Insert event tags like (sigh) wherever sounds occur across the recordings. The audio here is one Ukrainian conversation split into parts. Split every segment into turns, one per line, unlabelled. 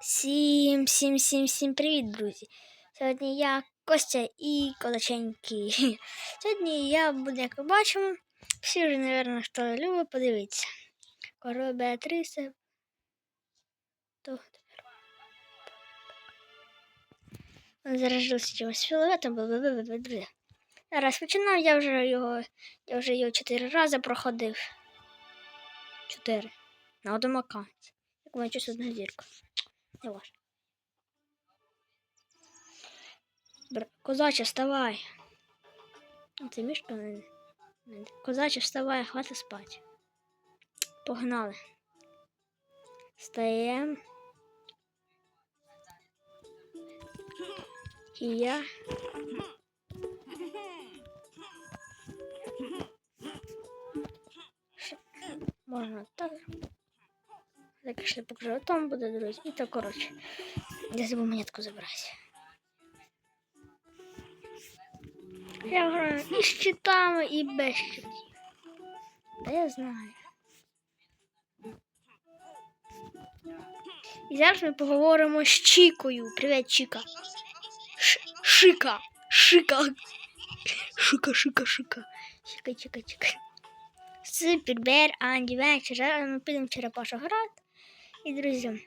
Всім, всім, всім, всім привіт, друзі! Сьогодні я Костя і Колоченький. (laughs) Сьогодні я буду, як ви бачимо, всі вже, мабуть, хто любить, подивитися. Король Беатриса. Він заражився чимось фіолетом, друзі. Зараз починав, я вже його, я вже його чотири рази проходив. Чотири. На одному аккаунті. Як мене щось одна зірка. Не важно. Козаче, вставай. Це мішка Козаче, вставай, хватить спати. Погнали. Встаємо. І я. Можна так. Так, ще покажу, там буде, друзі. І так, коротше. Я забув монетку забрати. Я граю і з щитами, і без щитів. Та я знаю. І зараз ми поговоримо з Чікою. Привіт, Чіка. Ш шика. Шика. Шика, шика, шика. Чіка, чіка, чіка. Супербер, Анді, вечір. Зараз ми підемо в черепашу грати. І друзі,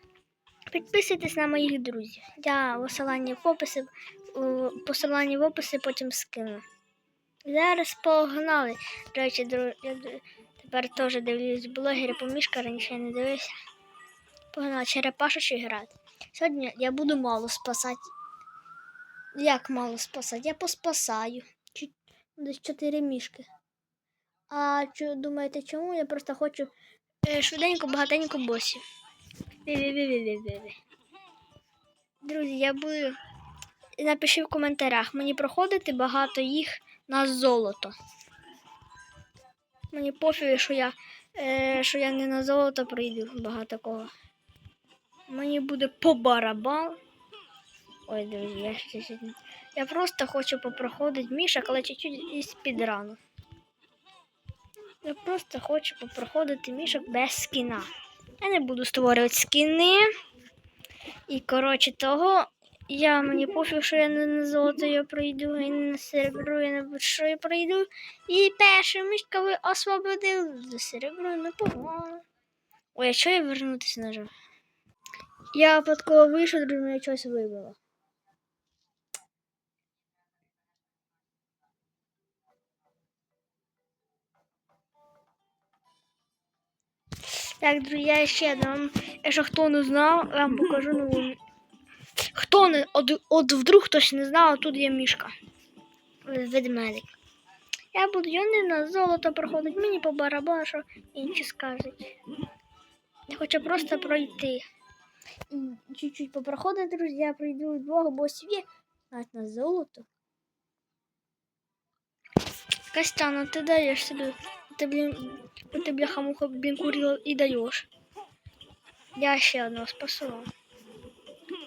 підписуйтесь на моїх друзів. Я посилання в описі, посилання в описі потім скину. Зараз погнали. До речі, я тепер теж дивлюсь блогери по мішка, раніше я не дивився. Погнали черепашечі грати. Сьогодні я буду мало спасати. Як мало спасати? Я поспасаю. Десь чотири мішки. А чу, думаєте, чому? Я просто хочу е, швиденько, багатенько босів. Друзі, я буду. Напиши в коментарях, мені проходити багато їх на золото. Мені пофіг, що я, е, що я не на золото прийду багато кого. Мені буде по барабан. Ой, друзі, я ще не- Я просто хочу попроходити мішок, але чуть-чуть із підрану. Я просто хочу попроходити мішок без скіна. Я не буду створювати скіни. І, коротше, того, я мені пофіг, що я не на золото я пройду, і не на серебро, і на будь-що я пройду. І перша мішка ви освободили за серебро не погано. Ой, а що я вернутися нажав? Я випадково вийшов, друзі, мене щось вибило. Так, друзі, ще дам. Якщо хто не знав, я вам покажу нову. Хто не, от, от вдруг хтось не знав, тут є мішка. Ведмедик. Я буду не на золото проходить, мені по барабану, що інші скажуть. Я хочу просто пройти. І чуть-чуть попроходити, друзі, я пройду двох босів навіть на золото. Костяна, ти даєш собі. Ти, блін, ти бляха-муха, блін, курила і даєш. Я ще одного спасу.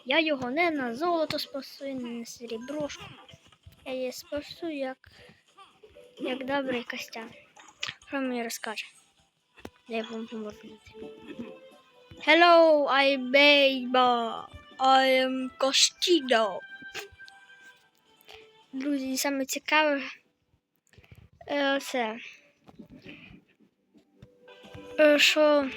Я його не на золото спасу, не на сереброшку. Я її спасу як, як добрий костян. Що мені розкаже? Я вам поможу. Hello, I baby. I am. Друзі, саме цікаве е, це. Е, що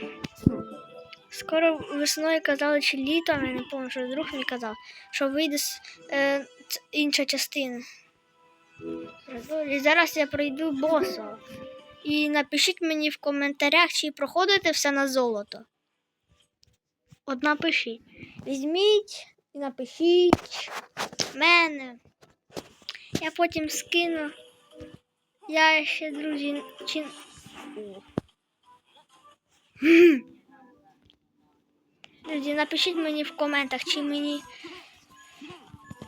скоро весною казали, чи літом, я не пам'ятаю, що друг мені казав, що вийде е, інша частина. І зараз я пройду боса. І напишіть мені в коментарях, чи проходите все на золото. От напишіть. Візьміть і напишіть мене. Я потім скину. Я ще, друзі, чи. Друзі, напишіть мені в коментах, чи мені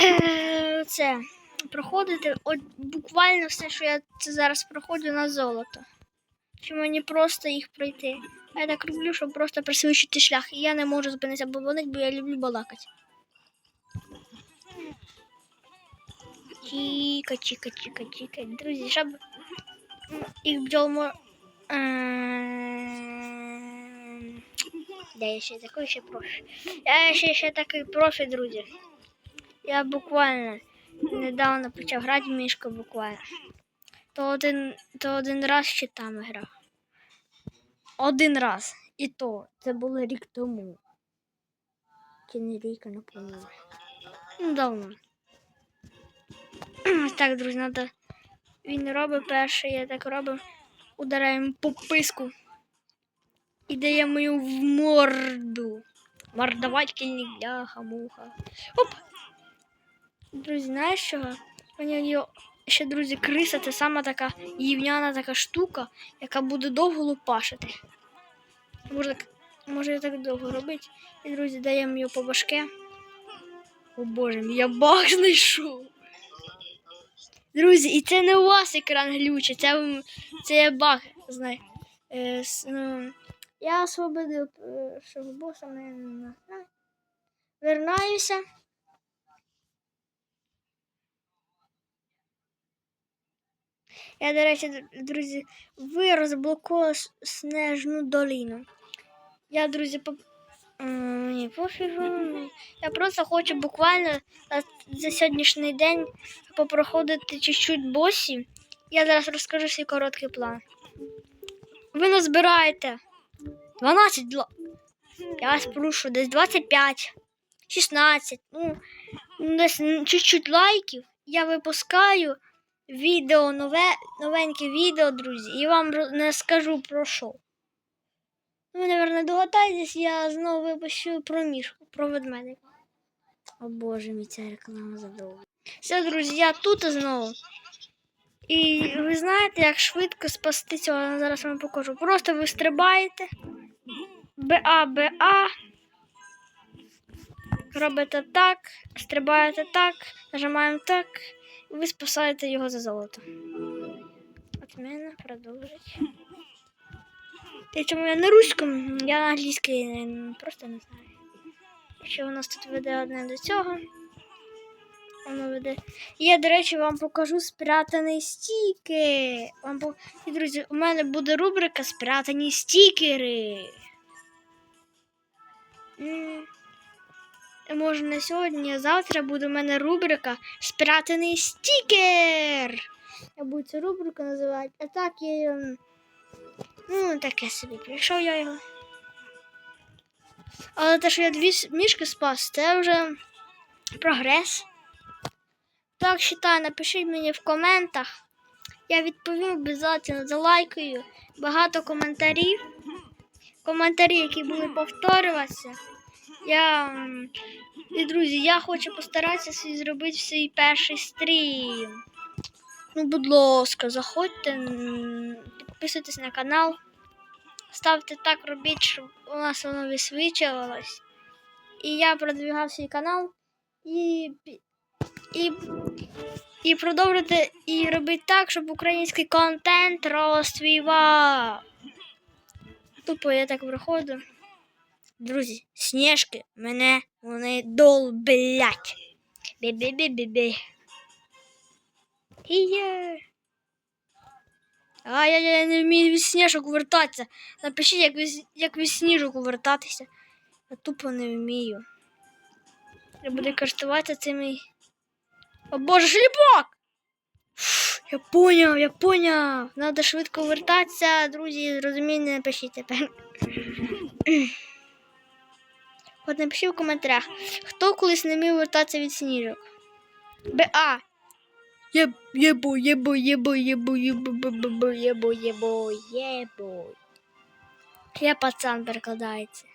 е, це проходити от буквально все, що я це зараз проходжу на золото. Чи мені просто їх пройти. Я так роблю, щоб просто присвідчити шлях. І я не можу зупинитися балонить, бо я люблю балакати. Чіка, чіка, чіка, чіка. Друзі, щоб їх бджол мо... Де я ще такий ще профі? Я ще, ще такий профі, друзі. Я буквально недавно почав грати в мішку буквально. То один, то один раз ще там грав. Один раз. І то. Це було рік тому. Чи не рік, а не. Ну, давно. Так, друзі, надо. Він робить перший, я так робив. Ударяємо по писку. І даємо йому в морду. Мордовательник, бляха, муха. Оп! Друзі, знаєш чого? Мені ще, друзі, криса це сама така ївняна така штука, яка буде довго лупашити. Може, може я так довго робити. І, друзі, даємо його по башке. О боже я баг знайшов. Друзі, і це не у вас екран глючить, це, це я баг знаю. Е, ну, я освободив е, шого боса, не, знаю. Вернаюся. Я, до речі, друзі, ви розблокували снежну доліну. Я, друзі, по... Мені пофігу. Я просто хочу буквально за, за сьогоднішній день попроходити чуть-чуть босі. Я зараз розкажу свій короткий план. Ви назбираєте 12 дла. Я вас прошу, десь 25, 16, ну, десь чуть-чуть лайків. Я випускаю відео, нове, новеньке відео, друзі, і вам не скажу про що. Ну, мабуть, догадаєтесь, я знову випущу про мішку, про ведмедика. О боже мій, ця реклама задовго. Все, друзі, я тут знову. І ви знаєте, як швидко спасти цього, зараз вам покажу. Просто ви стрибаєте. БА, БА. Робите так, стрибаєте так, нажимаємо так, і ви спасаєте його за золото. От мене продовжить. Та чому я на руському, я на англійській просто не знаю. Що у нас тут веде одне до цього. Воно веде. Я, до речі, вам покажу спрятані стіки. Вам по... І, друзі, у мене буде рубрика Спрятані стікери. М. Може не сьогодні, а завтра буде у мене рубрика Спрятаний стікер. Я буду цю рубрику називати. А так я. Ну, таке собі прийшов я його. Але те, що я дві мішки спас, це вже прогрес. Так, вважаю, напишіть мені в коментах. Я відповім обов'язково за лайкою. Багато коментарів. Коментарі, які будуть повторюватися. Я. І, друзі, я хочу постаратися свій зробити свій перший стрім. Ну, будь ласка, заходьте, підписуйтесь на канал. Ставте так, робіть, щоб у нас воно висвічувалось. І я продвигав свій канал і, і, і продовжити і робити так, щоб український контент розцвівав. Тупо я так виходжу. Друзі, сніжки мене вони долблять. Бі-бі-бі-бі-бі. Іє. А я, я не вмію від сніжок вертатися. Напишіть, як від, як від сніжок вертатися. Я тупо не вмію. Я буду користуватися цими. О боже, шліпок! Я поняв, я поняв. Надо швидко вертатися, друзі, розуміння напишіть тепер. (clears throat) От напишіть в коментарях, хто колись не вмів вертатися від сніжок. БА. Єбо, єбо, єбо, єбо, єбо, єбо, єбо, єбо, єбо. Я пацан перекладається.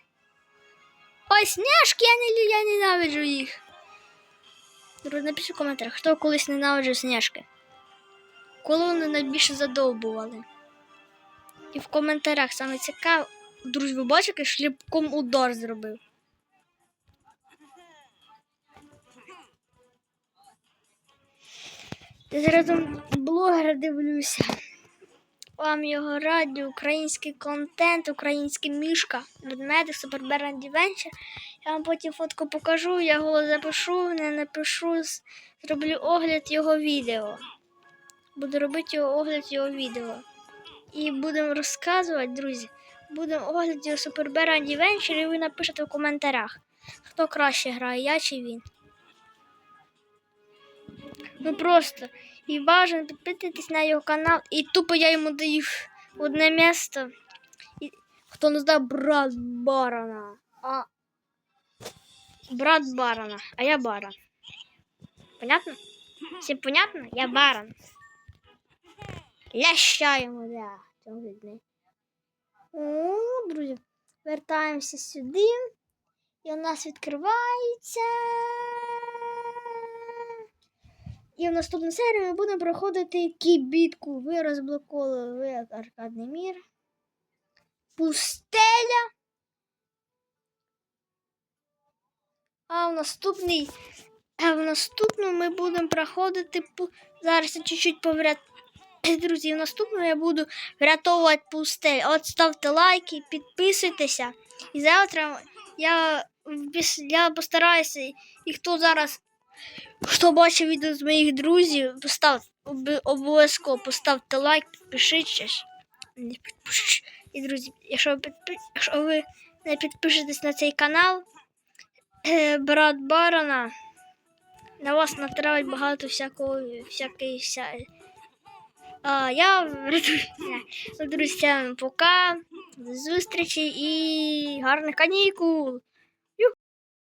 Ой, сніжки, я, не, я ненавиджу їх. Друзі, напишіть в коментарях, хто колись ненавиджив сніжки. Коли вони найбільше задовбували. І в коментарях саме цікаво. Друзі, ви бачите, шліпком удар зробив. Я зараз блогера дивлюся. Вам його раді, український контент, український мішка, ведмедик, суперберн Adventure. Я вам потім фотку покажу, я його запишу, не напишу, зроблю огляд його відео. Буду робити його огляд його відео. І будемо розказувати, друзі. будемо огляді Супербера Adventure, і ви напишете в коментарях, хто краще грає, я чи він. Ну просто. І бажано підписуйтесь на його канал. І тупо я йому даю одне місце. І... Хто не знає брат барона. А... Брат барона, а я барон. Понятно? Всім понятно? Я барон. Лящаємо, да. Цього видно. О, друзі, вертаємося сюди. І у нас відкривається. І в наступній серії ми будемо проходити кібітку. Ви розблокували аркадний мір. Пустеля. А в наступний. А в наступному ми будемо проходити. Зараз я чуть-чуть поврят... (clears throat) Друзі, в наступному я буду врятовувати пустель. От ставте лайки, підписуйтеся. І завтра я, я постараюся, і хто зараз хто бачив відео з моїх друзів, постав, обов'язково поставте лайк, підпишіться. І, друзі, якщо ви, підпи... якщо ви не підпишетесь на цей канал, е, брат Барона, на вас натравить багато всякого, всякої вся... А, я всім пока, до зустрічі і гарних канікул!